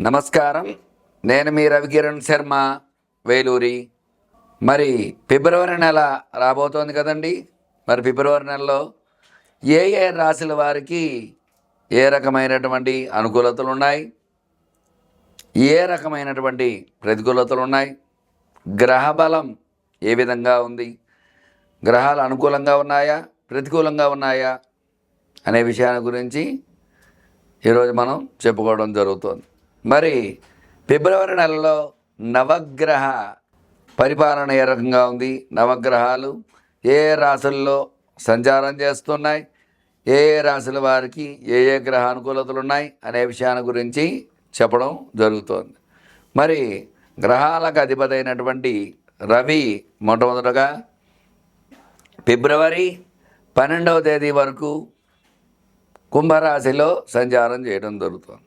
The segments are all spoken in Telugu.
నమస్కారం. నేను మీ రవికిరణ్ శర్మ వేలూరి. మరి ఫిబ్రవరి నెల రాబోతోంది కదండి. మరి ఫిబ్రవరి నెలలో ఏ ఏ రాశుల వారికి ఏ రకమైనటువంటి అనుకూలతలు ఉన్నాయి? ఏ రకమైనటువంటి ప్రతికూలతలు ఉన్నాయి? గ్రహ బలం ఏ విధంగా ఉంది? గ్రహాలు అనుకూలంగా ఉన్నాయా? ప్రతికూలంగా ఉన్నాయా? అనే విషయాన్ని గురించి ఈరోజు మనం చెప్పుకోవడం జరుగుతుంది. మరి ఫిబ్రవరి నెలలో నవగ్రహ పరిపాలన ఏ రకంగా ఉంది? నవగ్రహాలు ఏ రాశుల్లో సంచారం చేస్తున్నాయి? ఏ ఏ రాశుల వారికి ఏ ఏ గ్రహ అనుకూలతలు ఉన్నాయి? అనే విషయాన్ని గురించి చెప్పడం జరుగుతోంది. మరి గ్రహాలకు అధిపతి అయినటువంటి రవి మొట్టమొదటగా ఫిబ్రవరి పన్నెండవ తేదీ వరకు కుంభరాశిలో సంచారం చేయడం జరుగుతుంది.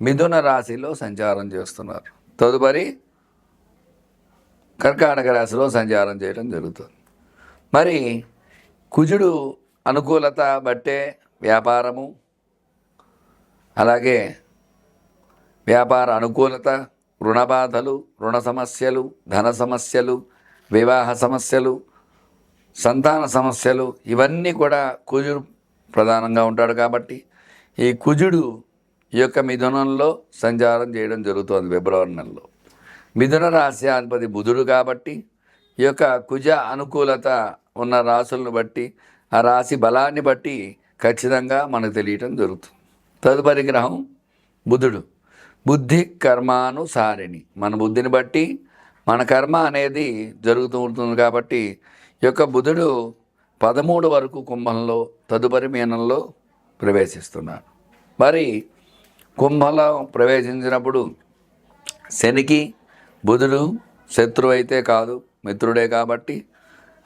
మిథున రాశిలో సంచారం చేస్తున్నారు. తదుపరి కర్కాటక రాశిలో సంచారం చేయడం జరుగుతుంది. మరి కుజుడు అనుకూలత బట్టే వ్యాపారము అలాగే వ్యాపార అనుకూలత రుణబాధలు రుణ సమస్యలు ధన సమస్యలు వివాహ సమస్యలు సంతాన సమస్యలు ఇవన్నీ కూడా కుజుడు ప్రధానంగా ఉంటాడు కాబట్టి ఈ కుజుడు ఈ యొక్క మిథునంలో సంచారం చేయడం జరుగుతుంది ఫిబ్రవరి నెలలో. మిథున రాశి అధిపతి బుధుడు కాబట్టి ఈ యొక్క కుజ అనుకూలత ఉన్న రాశులను బట్టి ఆ రాశి బలాన్ని బట్టి ఖచ్చితంగా మనకు తెలియటం జరుగుతుంది. తదుపరి గ్రహం బుధుడు. బుద్ధి కర్మానుసారిణి. మన బుద్ధిని బట్టి మన కర్మ అనేది జరుగుతూ ఉంటుంది కాబట్టి ఈ యొక్క బుధుడు పదమూడు వరకు కుంభంలో తదుపరి మీనంలో ప్రవేశిస్తున్నాడు. మరి కుంభంలో ప్రవేశించినప్పుడు శనికి బుధుడు శత్రువు అయితే కాదు మిత్రుడే కాబట్టి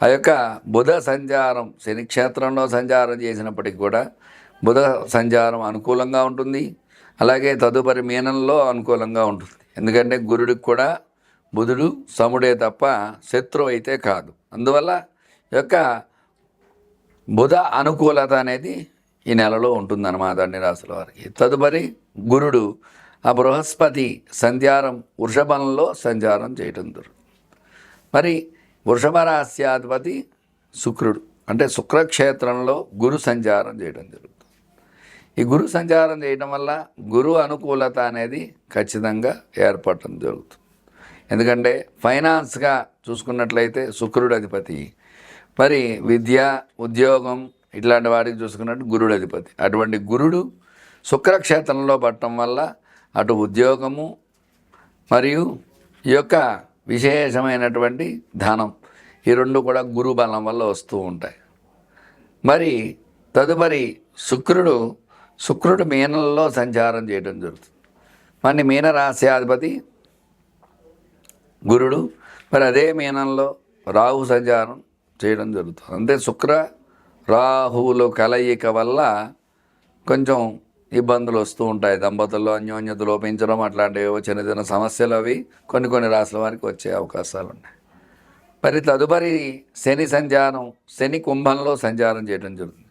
ఆ యొక్క బుధ సంచారం శని క్షేత్రంలో సంచారం చేసినప్పటికి కూడా బుధ సంచారం అనుకూలంగా ఉంటుంది. అలాగే తదుపరి మీనంలో అనుకూలంగా ఉంటుంది. ఎందుకంటే గురుడికి కూడా బుధుడు సముడే తప్ప శత్రువు అయితే కాదు. అందువల్ల ఈ యొక్క బుధ అనుకూలత అనేది ఈ నెలలో ఉంటుందన్నమాట అన్ని రాశుల వారికి. తదుపరి గురుడు ఆ బృహస్పతి సంధ్యారం వృషభంలో సంచారం చేయటం జరుగుతుంది మరి వృషభ రాశ్యాధిపతి శుక్రుడు అంటే శుక్రక్షేత్రంలో గురు సంచారం చేయడం జరుగుతుంది. ఈ గురు సంచారం చేయడం వల్ల గురు అనుకూలత అనేది ఖచ్చితంగా ఏర్పడటం జరుగుతుంది. ఎందుకంటే ఫైనాన్స్గా చూసుకున్నట్లయితే శుక్రుడు అధిపతి. మరి విద్య ఉద్యోగం ఇట్లాంటి వాటికి చూసుకున్నట్టు గురుడు అధిపతి. అటువంటి గురుడు శుక్రక్షేత్రంలో పట్టడం వల్ల అటు ఉద్యోగము మరియు ఈ యొక్క విశేషమైనటువంటి ధనం ఈ రెండు కూడా గురు బలం వల్ల వస్తూ ఉంటాయి. మరి తదుపరి శుక్రుడు శుక్రుడు మీనంలో సంచారం చేయడం జరుగుతుంది. మరి మీన రాశ్యాధిపతి గురుడు మరి అదే మీనంలో రాహు సంచారం చేయడం జరుగుతుంది. అంటే శుక్ర రాహువులు కలయిక వల్ల కొంచెం ఇబ్బందులు వస్తూ ఉంటాయి. దంపతుల్లో అన్యోన్యత లోపించడం అట్లాంటివి చిన్న చిన్న సమస్యలు అవి కొన్ని కొన్ని రాసుల వారికి వచ్చే అవకాశాలు ఉన్నాయి. మరి తదుపరి శని సంచారం శని కుంభంలో సంచారం చేయడం జరుగుతుంది.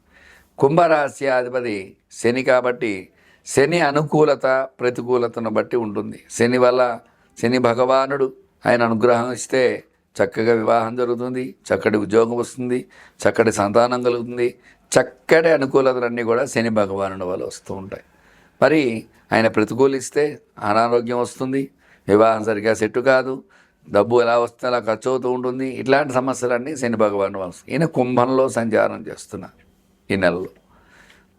కుంభరాశి అధిపతి శని కాబట్టి శని అనుకూలత ప్రతికూలతను బట్టి ఉంటుంది. శని వల్ల శని భగవానుడు ఆయన అనుగ్రహం ఇస్తే చక్కగా వివాహం జరుగుతుంది చక్కటి ఉద్యోగం వస్తుంది చక్కటి సంతానం కలుగుతుంది చక్కటి అనుకూలతలన్నీ కూడా శని భగవానుడి వల్ల వస్తూ ఉంటాయి. మరి ఆయన ప్రతికూలిస్తే అనారోగ్యం వస్తుంది వివాహం సరిగ్గా సెట్టు కాదు డబ్బు ఎలా వస్తే అలా ఖర్చు అవుతూ ఉంటుంది ఇట్లాంటి సమస్యలన్నీ శని భగవాను వస్తాయి. ఈయన కుంభంలో సంచారం చేస్తున్నారు ఈ నెలలో.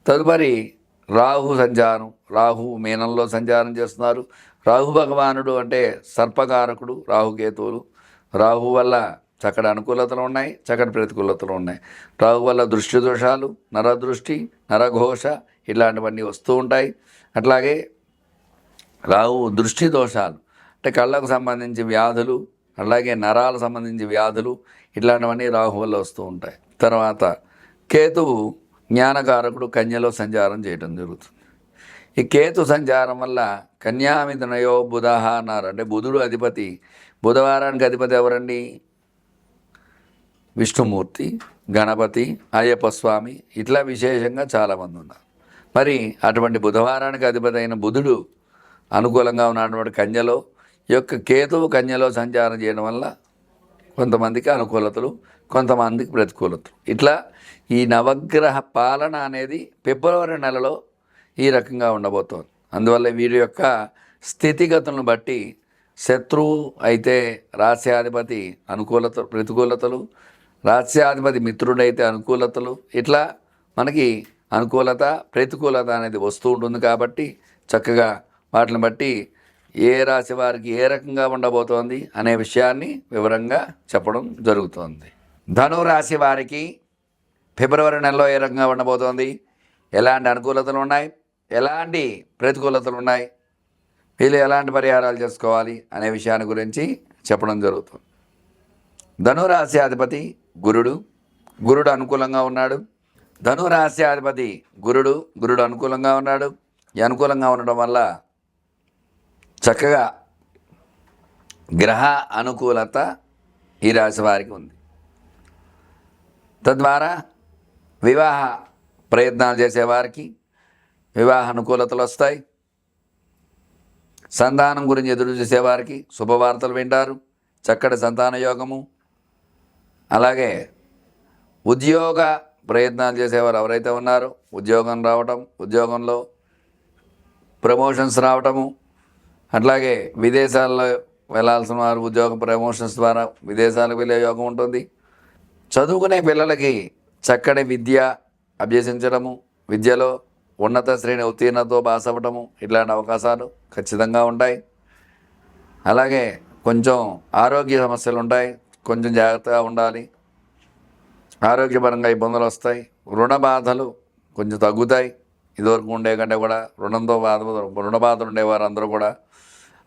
తదుపరి రాహు సంచారం రాహు మీనంలో సంచారం చేస్తున్నారు. రాహు భగవానుడు అంటే సర్పకారకుడు రాహుకేతువులు. రాహు వల్ల చక్కటి అనుకూలతలు ఉన్నాయి చక్కటి ప్రతికూలతలు ఉన్నాయి. రాహు వల్ల దృష్టి దోషాలు నరదృష్టి నరఘోష ఇలాంటివన్నీ వస్తూ ఉంటాయి. అట్లాగే రాహు దృష్టి దోషాలు అంటే కళ్ళకు సంబంధించి వ్యాధులు అలాగే నరాలకు సంబంధించి వ్యాధులు ఇట్లాంటివన్నీ రాహు వల్ల వస్తూ ఉంటాయి. తర్వాత కేతువు జ్ఞానకారకుడు కన్యలో సంచారం చేయడం జరుగుతుంది. ఈ కేతు సంచారం వల్ల కన్యామిథునయో బుధహ అన్నారు. అంటే బుధుడు అధిపతి. బుధవారానికి అధిపతి ఎవరండి? విష్ణుమూర్తి గణపతి అయ్యప్ప స్వామి ఇట్లా విశేషంగా చాలామంది ఉన్నారు. మరి అటువంటి బుధవారానికి అధిపతి అయిన బుధుడు అనుకూలంగా ఉన్నటువంటి కన్యలో ఈ యొక్క కేతువు కన్యలో సంచారం చేయడం వల్ల కొంతమందికి అనుకూలతలు కొంతమందికి ప్రతికూలతలు. ఇట్లా ఈ నవగ్రహ పాలన అనేది ఫిబ్రవరి నెలలో ఈ రకంగా ఉండబోతోంది. అందువల్ల వీరి యొక్క స్థితిగతులను బట్టి శత్రువు అయితే రాస్యాధిపతి అనుకూలత ప్రతికూలతలు రాస్యాధిపతి మిత్రుడైతే అనుకూలతలు. ఇట్లా మనకి అనుకూలత ప్రతికూలత అనేది వస్తూ ఉంటుంది కాబట్టి చక్కగా వాటిని బట్టి ఏ రాశి వారికి ఏ రకంగా ఉండబోతోంది అనే విషయాన్ని వివరంగా చెప్పడం జరుగుతోంది. ధను రాశి వారికి ఫిబ్రవరి నెలలో ఏ రకంగా ఉండబోతోంది? ఎలాంటి అనుకూలతలు ఉన్నాయి? ఎలాంటి ప్రతికూలతలు ఉన్నాయి? వీళ్ళు ఎలాంటి పరిహారాలు చేసుకోవాలి అనే విషయాన్ని గురించి చెప్పడం జరుగుతుంది. ధనురాశి అధిపతి గురుడు గురుడు అనుకూలంగా ఉన్నాడు. ధనురాశి అధిపతి గురుడు గురుడు అనుకూలంగా ఉన్నాడు. ఈ అనుకూలంగా ఉండడం వల్ల చక్కగా గ్రహ అనుకూలత ఈ రాశి వారికి ఉంది. తద్వారా వివాహ ప్రయత్నాలు చేసేవారికి వివాహ అనుకూలతలు వస్తాయి సంతానం గురించి ఎదురు చూసేవారికి శుభవార్తలు వింటారు. చక్కటి సంతాన యోగము. అలాగే ఉద్యోగ ప్రయత్నాలు చేసేవారు ఎవరైతే ఉన్నారో ఉద్యోగం రావటం ఉద్యోగంలో ప్రమోషన్స్ రావటము. అట్లాగే విదేశాల్లో వెళ్ళాల్సిన వారు ఉద్యోగ ప్రమోషన్స్ ద్వారా విదేశాలకు వెళ్ళే యోగం ఉంటుంది. చదువుకునే పిల్లలకి చక్కటి విద్య అభ్యసించడము. విద్యలో ఉన్నత శ్రేణి ఉత్తీర్ణతో పాస్ అవ్వటము ఇట్లాంటి అవకాశాలు ఖచ్చితంగా ఉంటాయి. అలాగే కొంచెం ఆరోగ్య సమస్యలు ఉంటాయి. కొంచెం జాగ్రత్తగా ఉండాలి. ఆరోగ్యపరంగా ఇబ్బందులు వస్తాయి. రుణ బాధలు కొంచెం తగ్గుతాయి. ఇదివరకు ఉండే కంటే కూడా రుణంతో బాధ రుణ బాధలు ఉండేవారు అందరూ కూడా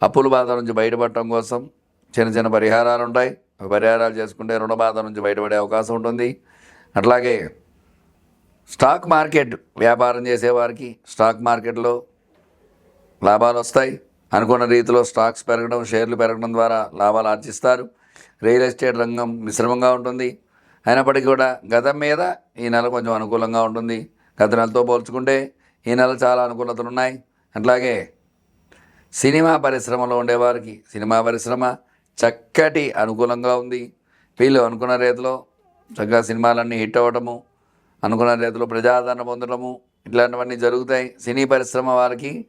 అప్పుల బాధ నుంచి బయటపడటం కోసం చిన్న చిన్న పరిహారాలు ఉంటాయి. పరిహారాలు చేసుకుంటే రుణ బాధ నుంచి బయటపడే అవకాశం ఉంటుంది. అట్లాగే స్టాక్ మార్కెట్ వ్యాపారం చేసేవారికి స్టాక్ మార్కెట్లో లాభాలు వస్తాయి. అనుకున్న రీతిలో స్టాక్స్ పెరగడం షేర్లు పెరగడం ద్వారా లాభాలు ఆర్జిస్తారు. రియల్ ఎస్టేట్ రంగం మిశ్రమంగా ఉంటుంది. అయినప్పటికీ కూడా గతం మీద ఈ నెల కొంచెం అనుకూలంగా ఉంటుంది. గత నెలతో పోల్చుకుంటే ఈ నెల చాలా అనుకూలతలు ఉన్నాయి. అట్లాగే సినిమా పరిశ్రమలో ఉండేవారికి సినిమా పరిశ్రమ చక్కటి అనుకూలంగా ఉంది. వీళ్ళు అనుకున్న రీతిలో చక్కగా సినిమాలన్నీ హిట్ అవ్వటము అనుకున్న రీతిలో ప్రజాదరణ పొందడము ఇట్లాంటివన్నీ జరుగుతాయి. సినీ పరిశ్రమ వారికి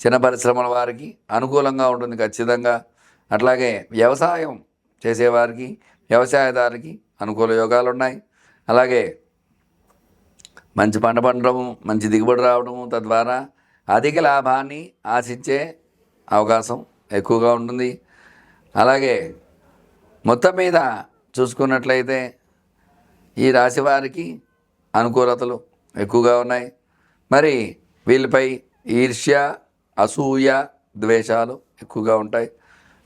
చిన్న పరిశ్రమల వారికి అనుకూలంగా ఉంటుంది ఖచ్చితంగా. అట్లాగే వ్యవసాయం చేసేవారికి వ్యవసాయదారికి అనుకూల యోగాలు ఉన్నాయి. అలాగే మంచి పంట పండడము మంచి దిగుబడి రావడము తద్వారా అధిక లాభాన్ని ఆశించే అవకాశం ఎక్కువగా ఉంటుంది. అలాగే మొత్తం మీద చూసుకున్నట్లయితే ఈ రాశి వారికి అనుకూలతలు ఎక్కువగా ఉన్నాయి. మరి వీళ్ళపై ఈర్ష్య అసూయ ద్వేషాలు ఎక్కువగా ఉంటాయి.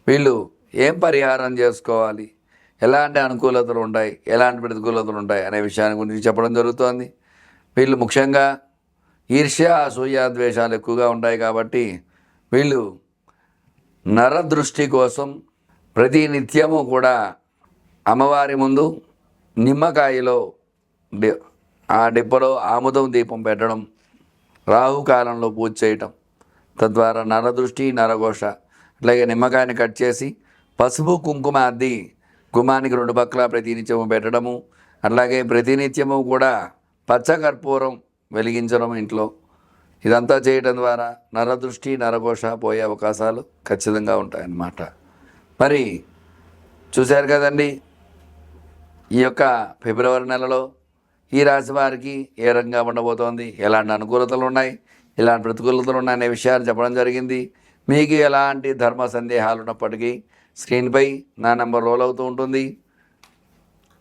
వీళ్ళు ఏం పరిహారం చేసుకోవాలి? ఎలాంటి అనుకూలతలు ఉంటాయి? ఎలాంటి ప్రతికూలతలు ఉంటాయి అనే విషయాన్ని గురించి చెప్పడం జరుగుతోంది. వీళ్ళు ముఖ్యంగా ఈర్ష్య అసూయ ద్వేషాలు ఎక్కువగా ఉంటాయి కాబట్టి వీళ్ళు నరదృష్టి కోసం ప్రతి నిత్యము కూడా అమ్మవారి ముందు నిమ్మకాయలో ఆ డిప్పలో ఆముదం దీపం పెట్టడం రాహుకాలంలో పూజ చేయటం తద్వారా నరదృష్టి నరఘోష అలాగే నిమ్మకాయని కట్ చేసి పసుపు కుంకుమ అద్ది గుమానికి రెండు పక్కల ప్రతినిత్యము పెట్టడము అట్లాగే ప్రతినిత్యము కూడా పచ్చకర్పూరం వెలిగించడం ఇంట్లో. ఇదంతా చేయడం ద్వారా నరదృష్టి నరఘోష పోయే అవకాశాలు ఖచ్చితంగా ఉంటాయన్నమాట. మరి చూశారు కదండి ఈ యొక్క ఫిబ్రవరి నెలలో ఈ రాశి వారికి ఏ రకంగా ఉండబోతోంది? ఎలాంటి అనుకూలతలు ఉన్నాయి ఎలాంటి ప్రతికూలతలు ఉన్నాయి అనే విషయాలు చెప్పడం జరిగింది. మీకు ఎలాంటి ధర్మ సందేహాలు ఉన్నప్పటికీ స్క్రీన్పై నా నెంబర్ రోల్ అవుతూ ఉంటుంది.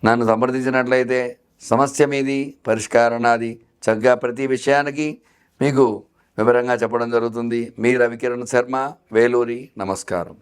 నన్ను సంప్రదించినట్లయితే సమస్య మీది పరిష్కారం నాది. చక్కగా ప్రతి విషయానికి మీకు వివరంగా చెప్పడం జరుగుతుంది. మీ రవికిరణ్ శర్మ వేలూరి. నమస్కారం.